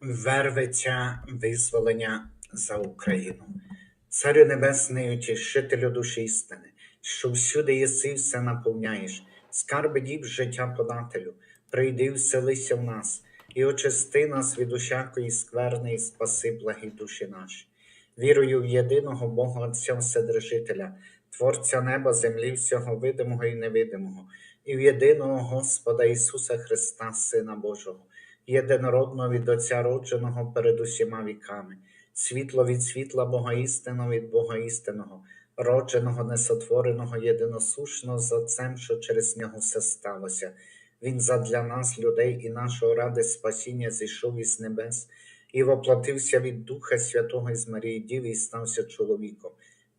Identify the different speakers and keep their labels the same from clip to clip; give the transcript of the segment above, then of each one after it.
Speaker 1: верветься визволення за Україну. Царю Небесний, утішителю душі істини, що всюди єси, все наповняєш, скарби діб життя подателю, прийди, вселися в нас, і очисти нас від усякої скверни, і спаси благі душі наші. Вірую в єдиного Бога Отця Вседержителя, Творця неба, землі, всього видимого і невидимого, і в єдиного Господа Ісуса Христа, Сина Божого єдинородного від Отця родженого перед усіма віками, світло від світла Бога істинного від Бога істинного, родженого, несотвореного, єдиносушного з Отцем, що через нього все сталося. Він задля нас, людей і нашого ради спасіння зійшов із небес і воплотився від Духа Святого із Марії Діви і стався чоловіком,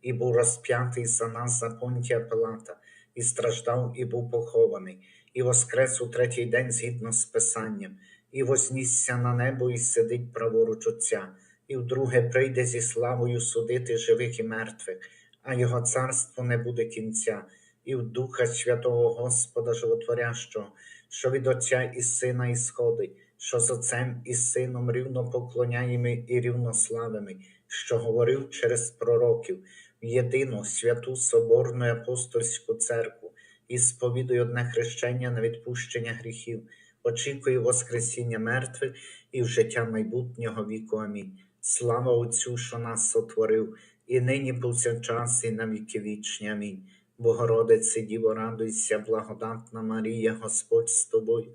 Speaker 1: і був розп'ятий за нас за понтія Пилата, і страждав, і був похований, і воскрес у третій день згідно з Писанням і вознісся на небо, і сидить праворуч Отця, і вдруге прийде зі славою судити живих і мертвих, а його царство не буде кінця, і в Духа Святого Господа Животворящого, що від Отця і Сина ісходить, що з Отцем і Сином рівно поклоняємо і рівнославими, що говорив через пророків єдину святу Соборну апостольську церкву і сповідує одне хрещення на відпущення гріхів очікую Воскресіння мертвих і в життя майбутнього віку. Амінь. Слава Отцю, що нас сотворив, і нині повсякчас, і на віки вічні. Амінь. Богородице, Діво, радуйся, благодатна Марія, Господь з тобою,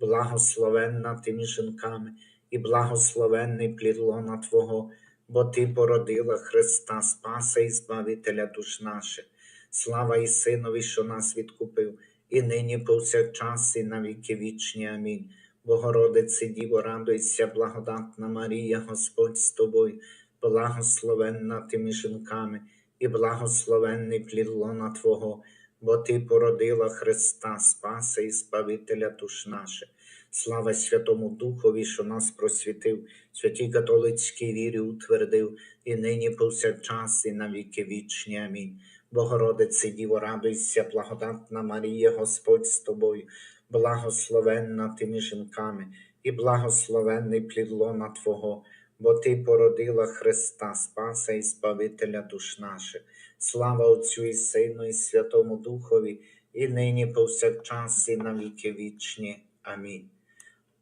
Speaker 1: благословенна тими жінками, і благословенний плід лона Твого, бо Ти породила Христа Спаса і Збавителя душ наших. Слава і Синові, що нас відкупив і нині повсякчас, і на віки вічні. Амінь. Богородице, Діво, радуйся, благодатна Марія, Господь з тобою, благословенна тими жінками, і благословенний плід лона Твого, бо Ти породила Христа, Спаса і Спавителя душ наших. Слава Святому Духові, що нас просвітив, святій католицькій вірі утвердив, і нині повсякчас, і на віки вічні. Амінь. Богородице, Діво, радуйся, благодатна Марія, Господь з тобою, благословенна тими жінками, і благословенний плід лона Твого, бо Ти породила Христа, Спаса і Збавителя душ наших. Слава Отцю і Сину, і Святому Духові, і нині повсякчас, і на віки вічні. Амінь.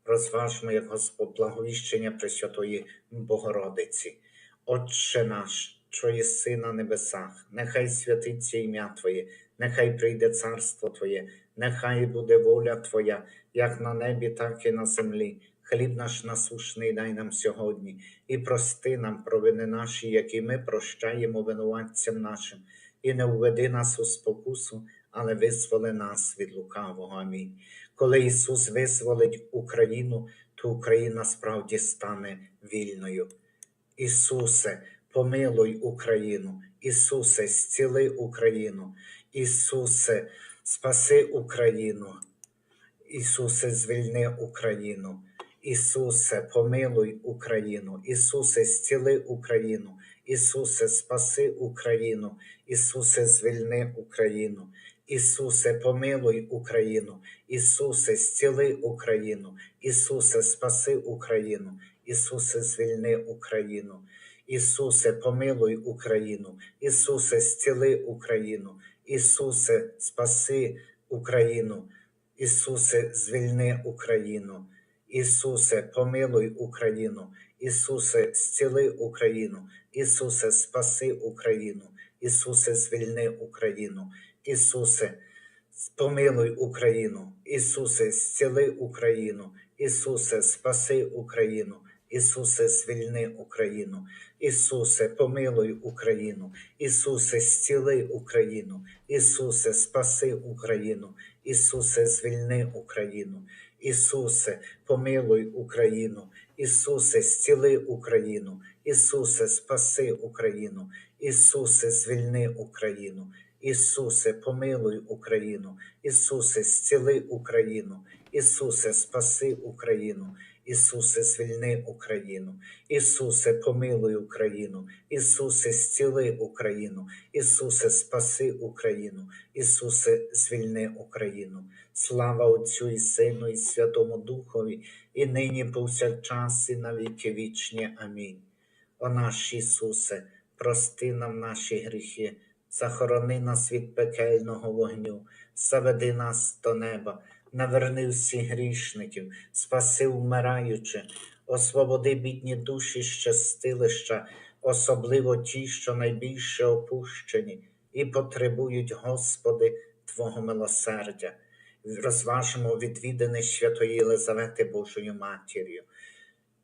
Speaker 1: Розважмо, як Господь благовіщення Пресвятої Богородиці. Отче наш що єси на небесах, нехай святиться ім'я Твоє, нехай прийде царство Твоє, нехай буде воля Твоя, як на небі, так і на землі. Хліб наш насушний дай нам сьогодні, і прости нам провини наші, які ми прощаємо винуватцям нашим, і не введи нас у спокусу, але визволи нас від лукавого. Амінь. Коли Ісус визволить Україну, то Україна справді стане вільною. Ісусе, помилуй Україну, Ісусе, зціли Україну, Ісусе, спаси Україну, Ісусе, звільни Україну, Ісусе, помилуй Україну, Ісусе, зціли Україну, Ісусе, спаси Україну, Ісусе, звільни Україну. Ісусе, помилуй Україну, Ісусе, зціли Україну, Ісусе, спаси Україну, Ісусе, звільни Україну. Ісусе, помилуй Україну, Ісусе, зціли Україну, Ісусе, спаси Україну, Ісусе, звільни Україну, Ісусе, помилуй Україну, Ісусе, зціли Україну, Ісусе, спаси Україну, Ісусе, звільни Україну, Ісусе, помилуй Україну, Ісусе, зціли Україну, Ісусе, спаси Україну. Ісусе, звільни Україну, Ісусе, помилуй Україну, Ісусе, зціли Україну, Ісусе, спаси Україну, Ісусе, звільни Україну, Ісусе, помилуй Україну, Ісусе, зціли Україну, Ісусе, спаси Україну, Ісусе, звільни Україну, Ісусе, помилуй Україну, Ісусе, зціли Україну, Ісусе, спаси Україну. Ісусе, звільни Україну, Ісусе, помилуй Україну, Ісусе, зціли Україну, Ісусе, спаси Україну, Ісусе, звільни Україну. Слава Отцю і Сину, і Святому Духові, і нині повсякчас, і на віки вічні. Амінь. О наш Ісусе, прости нам наші гріхи, захорони нас від пекельного вогню, заведи нас до неба, наверни всіх грішників, спаси вмираючи, освободи бідні душі щастилища, особливо ті, що найбільше опущені, і потребують, Господи, Твого милосердя. Розважимо відвідини святої Єлизавети Божою Матір'ю.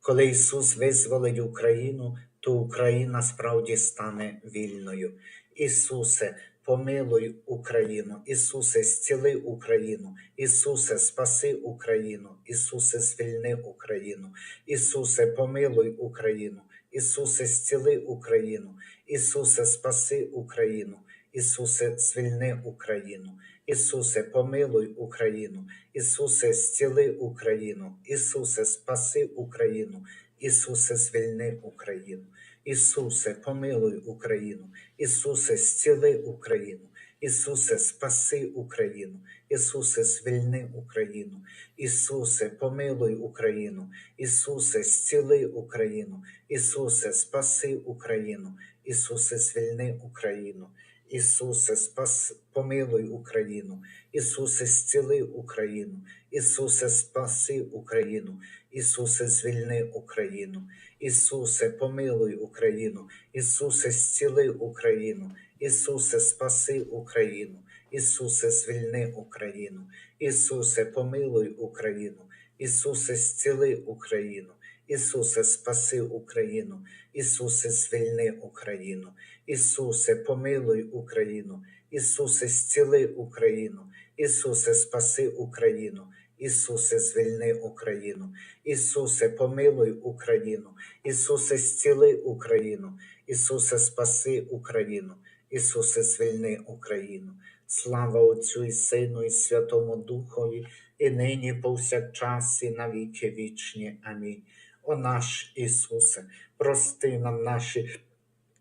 Speaker 1: Коли Ісус визволить Україну, то Україна справді стане вільною. Ісусе, помилуй Україну, Ісусе, зціли Україну, Ісусе, спаси Україну, Ісусе, звільни Україну, Ісусе, помилуй Україну, Ісусе, зціли Україну, Ісусе, спаси Україну, Ісусе, звільни Україну. Ісусе, помилуй Україну, Ісусе, зціли Україну, Ісусе, спаси Україну, Ісусе, звільни Україну, Ісусе, помилуй Україну, Ісусе, зціли Україну, Ісусе, спаси Україну, Ісусе, звільни Україну, Ісусе, помилуй Україну, Ісусе, зціли Україну, Ісусе, спаси Україну, Ісусе, звільни Україну. Ісусе, спас, помилуй Україну, Ісусе, зціли Україну, Ісусе, спаси Україну, Ісусе, звільни Україну, Ісусе, помилуй Україну, Ісусе, зціли Україну, Ісусе, спаси Україну, Ісусе, звільни Україну, Ісусе, помилуй Україну, Ісусе, зціли Україну. Ісусе, спаси Україну, Ісусе, звільни Україну, Ісусе, помилуй Україну, Ісусе, зціли Україну, Ісусе, спаси Україну, Ісусе, звільни Україну, Ісусе, помилуй Україну, Ісусе, зціли Україну, Ісусе, спаси Україну, Ісусе, звільни Україну. Слава Отцю і Сину, і Святому Духові, і нині повсякчас, і на віки вічні. Амінь. О наш Ісусе, прости нам наші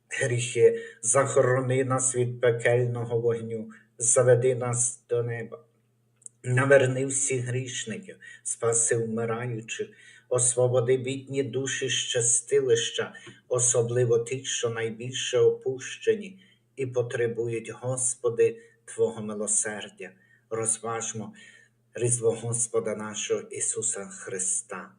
Speaker 1: гріхи, захорони нас від пекельного вогню, заведи нас до неба. Наверни всіх грішників, спаси вмираючих, освободи бідні душі щастилища, особливо тих, що найбільше опущені, і потребують, Господи, Твого милосердя. Розважмо Різдво Господа нашого Ісуса Христа.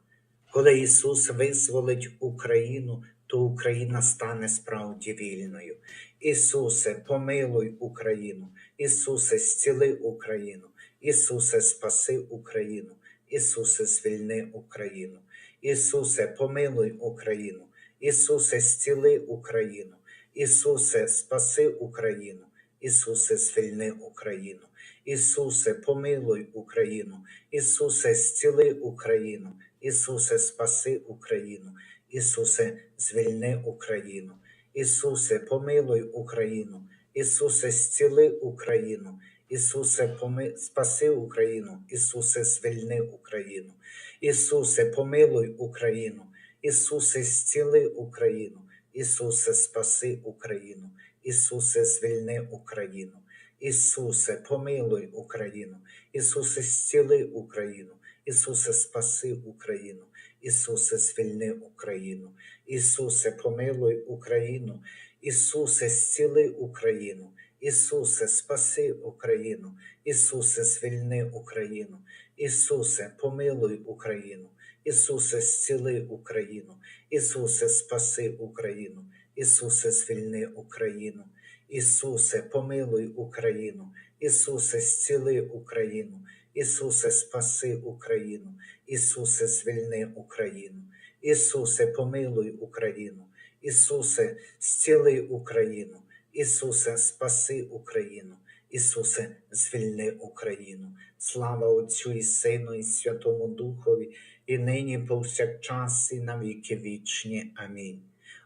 Speaker 1: Коли Ісус визволить Україну, то Україна стане справді вільною. Ісусе, помилуй Україну, Ісусе, зціли Україну, Ісусе, спаси Україну, Ісусе, звільни Україну, Ісусе, помилуй Україну, Ісусе, зціли Україну, Ісусе, спаси Україну, Ісусе, звільни Україну, Ісусе, помилуй Україну, Ісусе, зціли Україну. Ісусе, спаси Україну, Ісусе, звільни Україну, Ісусе, помилуй Україну, Ісусе, зціли Україну, Ісусе, поми... спаси Україну, Ісусе, звільни Україну, Ісусе, помилуй Україну, Ісусе, зціли Україну, Ісусе, спаси Україну, Ісусе, звільни Україну, Ісусе, помилуй Україну, Ісусе, зціли Україну. Ісусе, спаси Україну, Ісусе, звільни Україну, Ісусе, помилуй Україну, Ісусе, зціли Україну, Ісусе, спаси Україну, Ісусе, звільни Україну, Ісусе, помилуй Україну, Ісусе, зціли Україну, Ісусе, спаси Україну, Ісусе, звільни Україну, Ісусе, помилуй Україну, Ісусе, зціли Україну. Ісусе, спаси Україну, Ісусе, звільни Україну, Ісусе, помилуй Україну, Ісусе, зціли Україну, Ісусе, спаси Україну, Ісусе, звільни Україну. Слава Отцю і Сину, і Святому Духові, і нині повсякчас, і на віки вічні. Амінь.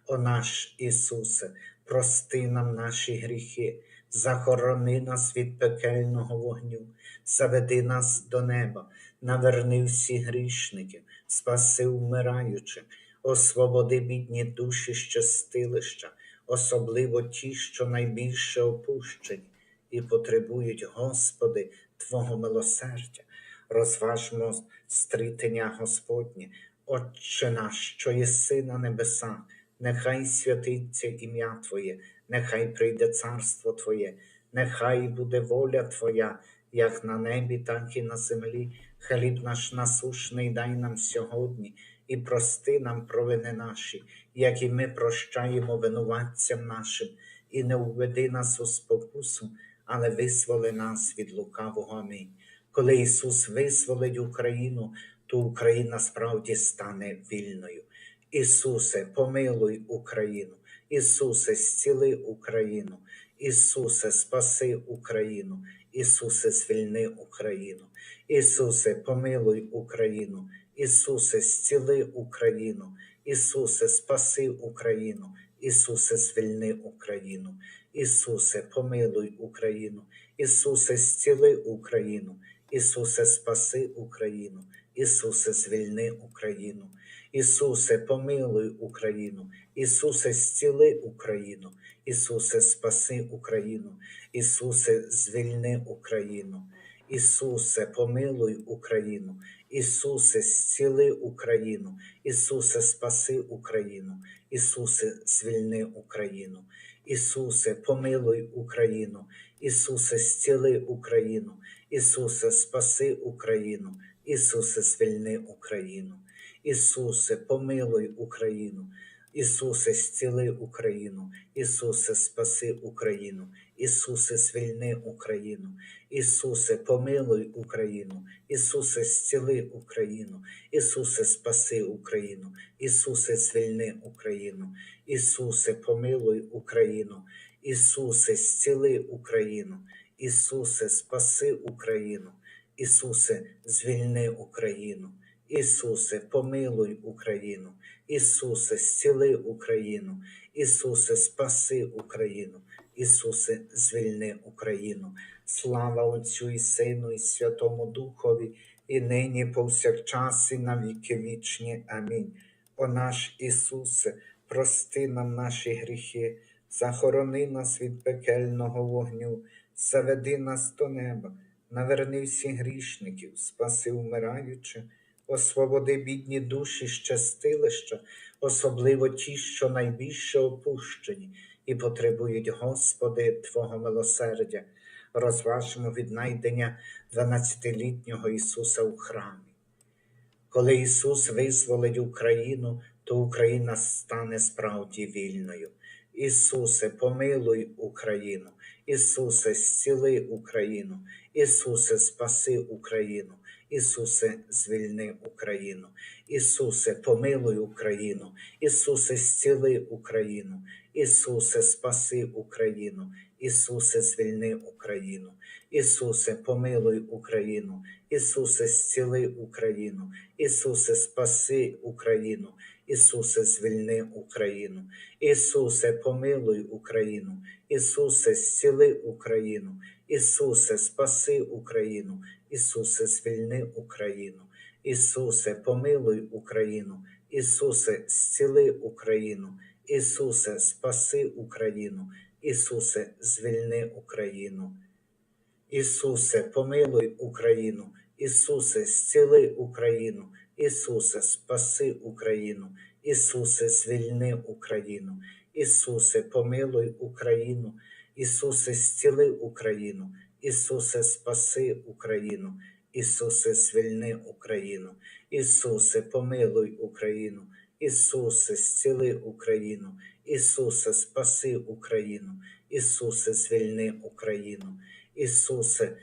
Speaker 1: О наш Ісусе, прости нам наші гріхи, захорони нас від пекельного вогню заведи нас до неба, наверни всі грішників, спаси вмираючих, освободи бідні душі щастилища, особливо ті, що найбільше опущені і потребують, Господи, Твого милосердя. Розважмо стрітення Господнє, Отче наш, що єси на небесах, нехай святиться ім'я Твоє, нехай прийде царство Твоє, нехай буде воля Твоя, як на небі, так і на землі. Хліб наш насушний дай нам сьогодні, і прости нам провини наші, як і ми прощаємо винуватцям нашим, і не введи нас у спокусу, але визволи нас від лукавого. Амінь. Коли Ісус визволить Україну, то Україна справді стане вільною. Ісусе, помилуй Україну, Ісусе, зціли Україну, Ісусе, спаси Україну, Ісусе, звільни Україну, Ісусе, помилуй Україну, Ісусе, зціли Україну, Ісусе, спаси Україну, Ісусе, звільни Україну, Ісусе, помилуй Україну, Ісусе, зціли Україну, Ісусе, спаси Україну, Ісусе, звільни Україну, Ісусе, помилуй Україну, Ісусе, зціли Україну, Ісусе, спаси Україну, Ісусе, звільни Україну, Ісусе, помилуй Україну, Ісусе, зціли Україну, Ісусе, спаси Україну, Ісусе, звільни Україну, Ісусе, помилуй Україну, Ісусе, зціли Україну, Ісусе, спаси Україну, Ісусе, звільни Україну, Ісусе, помилуй Україну, Ісусе, зціли Україну, Ісусе, спаси Україну, Ісусе, звільни Україну, Ісусе, помилуй Україну, Ісусе, зціли Україну, Ісусе, спаси Україну, Ісусе, звільни Україну, Ісусе, помилуй Україну, Ісусе, зціли Україну, Ісусе, спаси Україну, Ісусе, звільни Україну. Ісусе, помилуй Україну, Ісусе, зціли Україну, Ісусе, спаси Україну, Ісусе, звільни Україну. Слава Отцю і Сину, і Святому Духові, і нині, повсякчас, і на віки вічні. Амінь. О наш Ісусе, прости нам наші гріхи, захорони нас від пекельного вогню, заведи нас до неба, наверни всіх грішників, спаси вмираючих, освободи бідні душі щастилища, особливо ті, що найбільше опущені і потребують, Господи, Твого милосердя. Розважимо віднайдення 12-літнього Ісуса у храмі. Коли Ісус визволить Україну, то Україна стане справді вільною. Ісусе, помилуй Україну, Ісусе, зціли Україну, Ісусе, спаси Україну, Ісусе, звільни Україну, Ісусе, помилуй Україну, Ісусе, зціли Україну, Ісусе, спаси Україну, Ісусе, звільни Україну, Ісусе, помилуй Україну, Ісусе, зціли Україну, Ісусе, спаси Україну, Ісусе, звільни Україну, Ісусе, помилуй Україну, Ісусе, зціли Україну, Ісусе, спаси Україну, Ісусе, звільни Україну, Ісусе, помилуй Україну, Ісусе, зціли Україну, Ісусе, спаси Україну, Ісусе, звільни Україну. Ісусе, помилуй Україну, Ісусе, зціли Україну, Ісусе, спаси Україну, Ісусе, звільни Україну, Ісусе, помилуй Україну, Ісусе, зціли Україну, Ісусе, спаси Україну, Ісусе, звільни Україну, Ісусе, помилуй Україну, Ісусе, зціли Україну, Ісусе, спаси Україну, Ісусе, звільни Україну, Ісусе,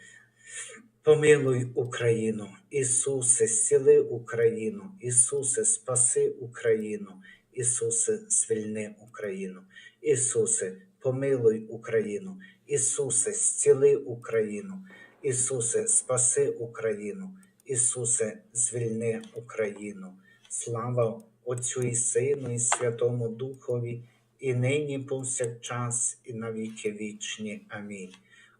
Speaker 1: помилуй Україну, Ісусе, зціли Україну, Ісусе, спаси Україну, Ісусе, звільни Україну, Ісусе, помилуй Україну, Ісусе, зціли Україну, Ісусе, спаси Україну, Ісусе, звільни Україну. Слава Отцю і Сину, і Святому Духові, і нині повсякчас, і на віки вічні. Амінь.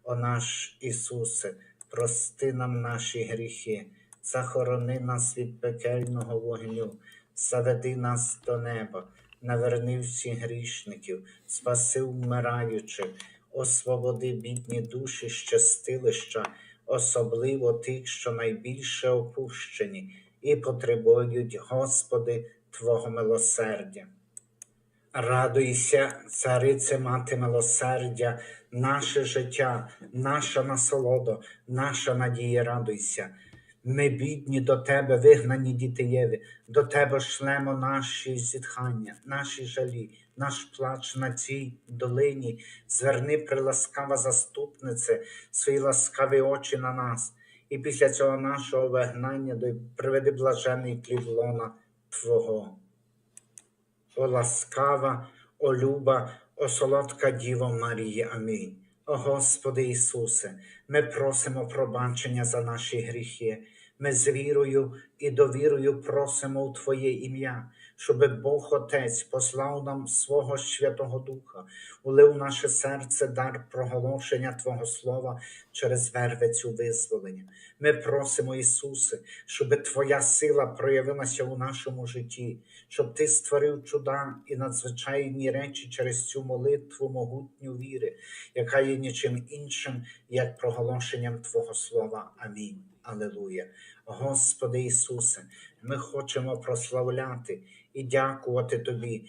Speaker 1: О наш Ісусе, прости нам наші гріхи, захорони нас від пекельного вогню, заведи нас до неба, наверни всіх грішників, спаси вмираючих, освободи бідні душі щастилища, особливо тих, що найбільше опущені, і потребують, Господи, Твого милосердя. Радуйся, царице мати милосердя, наше життя, наша насолода, наша надія, радуйся. Ми бідні до тебе, вигнані дітеєві, до тебе шлемо наші зітхання, наші жалі, наш плач на цій долині. Зверни, приласкава заступнице, свої ласкаві очі на нас, і після цього нашого вигнання приведи блажений плід Твого. О ласкава, о люба, о солодка Діво Марії. Амінь. О Господи Ісусе, ми просимо пробачення за наші гріхи. Ми з вірою і довірою просимо у Твоє ім'я, щоб Бог Отець послав нам свого Святого Духа, улив наше серце дар проголошення Твого Слова через вервицю визволення. Ми просимо, Ісусе, щоб Твоя сила проявилася у нашому житті, щоб Ти створив чуда і надзвичайні речі через цю молитву могутню віри, яка є нічим іншим, як проголошенням Твого Слова. Амінь. Алелуя. Господи Ісусе, ми хочемо прославляти і дякувати Тобі,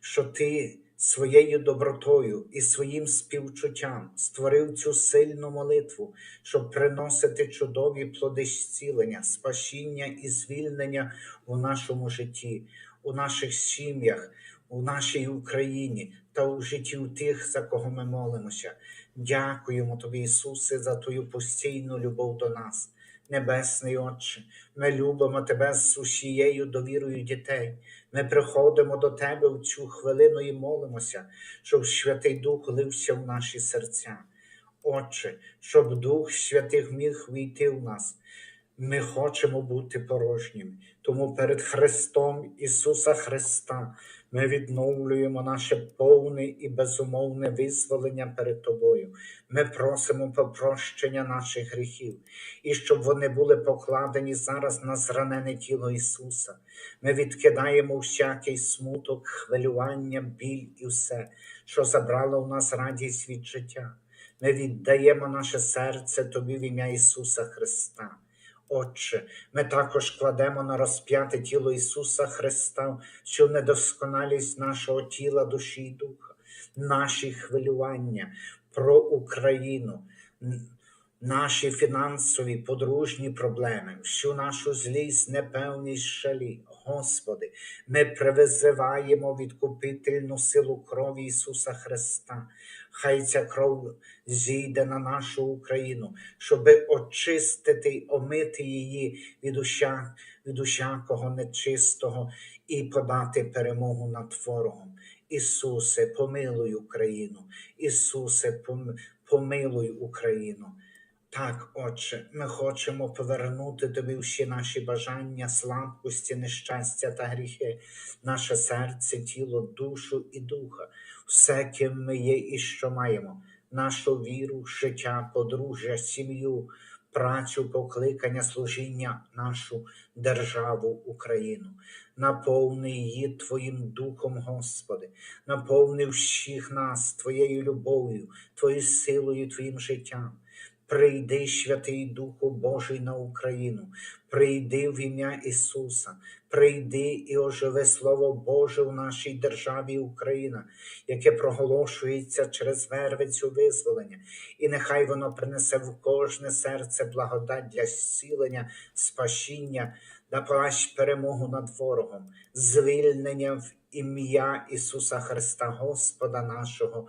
Speaker 1: що- Ти своєю добротою і своїм співчуттям створив цю сильну молитву, щоб приносити чудові плоди зцілення, спасіння і звільнення у нашому житті, у наших сім'ях, у нашій Україні та у житті у тих, за кого ми молимося. Дякуємо Тобі, Ісусе, за Твою постійну любов до нас. Небесний Отче, ми любимо Тебе з усією довірою дітей. Ми приходимо до Тебе в цю хвилину і молимося, щоб Святий Дух лився в наші серця. Отче, щоб Дух Святих міг війти в нас. Ми хочемо бути порожніми. Тому перед Христом Ісуса Христа ми відновлюємо наше повне і безумовне визволення перед Тобою. Ми просимо про прощення наших гріхів і щоб вони були покладені зараз на зранене тіло Ісуса. Ми відкидаємо всякий смуток, хвилювання, біль і все, що забрало у нас радість від життя. Ми віддаємо наше серце Тобі в ім'я Ісуса Христа. Отче, ми також кладемо на розп'яте тіло Ісуса Христа всю недосконалість нашого тіла, душі і духа, наші хвилювання про Україну, наші фінансові, подружні проблеми, всю нашу злість, непевність, шалі. Господи, ми привизиваємо відкупительну силу крові Ісуса Христа. Хай ця кров зійде на нашу Україну, щоб очистити омити її від, уся, від усякого нечистого і подати перемогу над ворогом. Ісусе, помилуй Україну. Ісусе, помилуй Україну. Так, Отче, ми хочемо повернути Тобі всі наші бажання, слабкості, нещастя та гріхи, наше серце, тіло, душу і духа, все, ким ми є і що маємо, нашу віру, життя, подружжя, сім'ю, працю, покликання, служіння, нашу державу Україну. Наповни її Твоїм Духом, Господи, наповни всіх нас Твоєю любов'ю, Твоєю силою, Твоїм життям. Прийди, святий Духу Божий на Україну, прийди в ім'я Ісуса, прийди і оживи Слово Боже в нашій державі Україна, яке проголошується через вервицю визволення, і нехай воно принесе в кожне серце благодать для зцілення, спасіння, да подасть перемогу над ворогом, звільнення в ім'я Ісуса Христа, Господа нашого.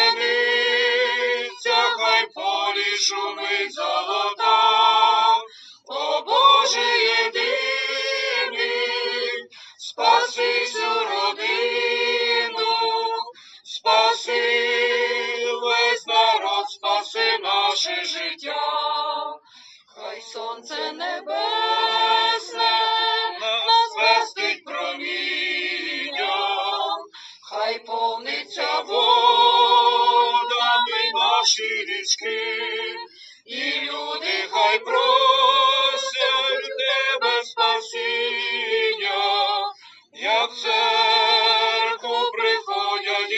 Speaker 2: Пшениця, хай полі шумить золота.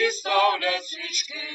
Speaker 2: ist auch letztlich geht.